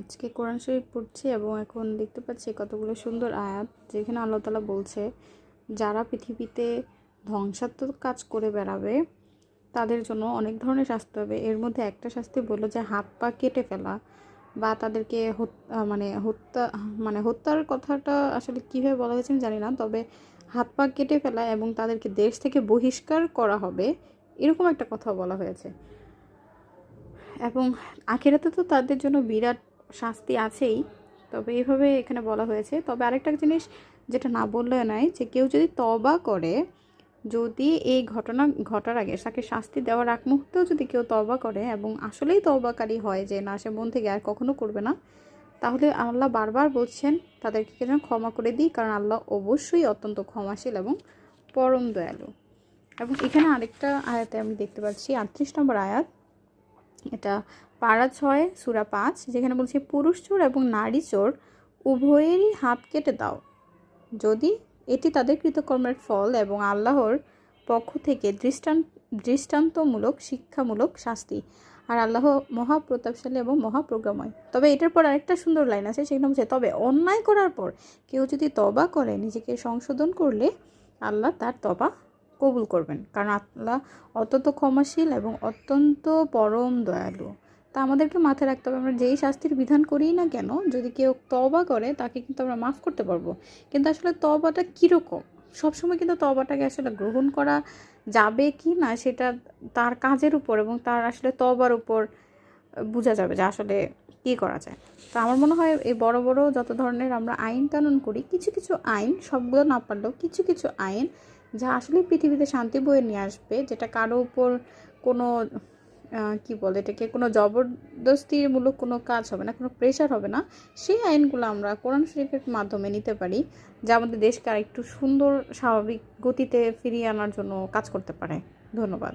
আজকে কোরআন শরীফ পড়ছি এবং এখন দেখতে পাচ্ছি কতগুলো সুন্দর আয়াত যেখানে আল্লাহ তালা বলছে, যারা পৃথিবীতে ধ্বংসাত্মক কাজ করে বেড়াবে, তাদের জন্য অনেক ধরনের শাস্তি হবে। এর মধ্যে একটা শাস্তি বলল যে হাত পা কেটে ফেলা বা তাদেরকে মানে হত্যা মানে হত্যার কথাটা আসলে কীভাবে বলা হয়েছে আমি জানি না, তবে হাত পা কেটে ফেলা এবং তাদেরকে দেশ থেকে বহিষ্কার করা হবে এরকম একটা কথা বলা হয়েছে। এবং আখেরাতে তো তাদের জন্য বিরাট শাস্তি আছেই। তবে এভাবে এখানে বলা হয়েছে। তবে আরেকটা জিনিস যেটা না বললে নাই যে কেউ যদি তবা করে, যদি এই ঘটনা ঘটার আগে তাকে শাস্তি দেওয়ার আগ মুহূর্তেও যদি কেউ তবা করে এবং আসলেই তবাকারী হয় যে না, সে মন থেকে আর কখনো করবে না, তাহলে আল্লাহ বারবার বলছেন তাদেরকে যেন ক্ষমা করে দিই, কারণ আল্লাহ অবশ্যই অত্যন্ত ক্ষমাশীল এবং পরম দয়ালু। এবং এখানে আরেকটা আয়াতে আমি দেখতে পাচ্ছি, আটত্রিশ নম্বর আয়াত এটা পাড়া ছয়, সুরা পাঁচ, যেখানে বলছে, পুরুষ চোর এবং নারী চোর উভয়েরই হাত কেটে দাও। যদি এটি তাদের কৃতকর্মের ফল এবং আল্লাহর পক্ষ থেকে দৃষ্টান, দৃষ্টান্তমূলক, শিক্ষামূলক শাস্তি আর আল্লাহ মহাপ্রতাপশালী এবং মহাপ্রোগ্রাময় তবে এটার পর আরেকটা সুন্দর লাইন আছে, সেখানে বলছে, তবে অন্যায় করার পর কেউ যদি তবা করে নিজেকে সংশোধন করলে আল্লাহ তার তবা কবুল করবেন। কারণ আল্লাহ অত্যন্ত ক্ষমাশীল এবং অত্যন্ত পরম দয়ালু। তা আমাদেরকে মাথায় রাখতে হবে, আমরা যেই শাস্তির বিধান করি না কেন, যদি কেউ তবা করে, তাকে কিন্তু আমরা মাফ করতে পারব। কিন্তু আসলে তবাটা কীরকম? সবসময় কিন্তু তবাটাকে আসলে গ্রহণ করা যাবে কি না, সেটা তার কাজের উপর এবং তার আসলে তবার উপর বোঝা যাবে যে আসলে কী করা যায়। তো আমার মনে হয় এই বড় বড় যত ধরনের আমরা আইন কানুন করি, কিছু কিছু আইন, সবগুলো না পারলেও কিছু কিছু আইন যা আসলে পৃথিবীতে শান্তি বয়ে নিয়ে আসবে, যেটা কারও উপর কোনো কি বলে এটাকে, কোনো জবরদস্তিমূলক কোনো কাজ হবে না, কোনো প্রেশার হবে না, সেই আইনগুলো আমরা কোরআন শরীফের মাধ্যমে নিতে পারি, যা আমাদের দেশকে আরেকটু সুন্দর, স্বাভাবিক গতিতে ফিরিয়ে আনার জন্য কাজ করতে পারে। ধন্যবাদ।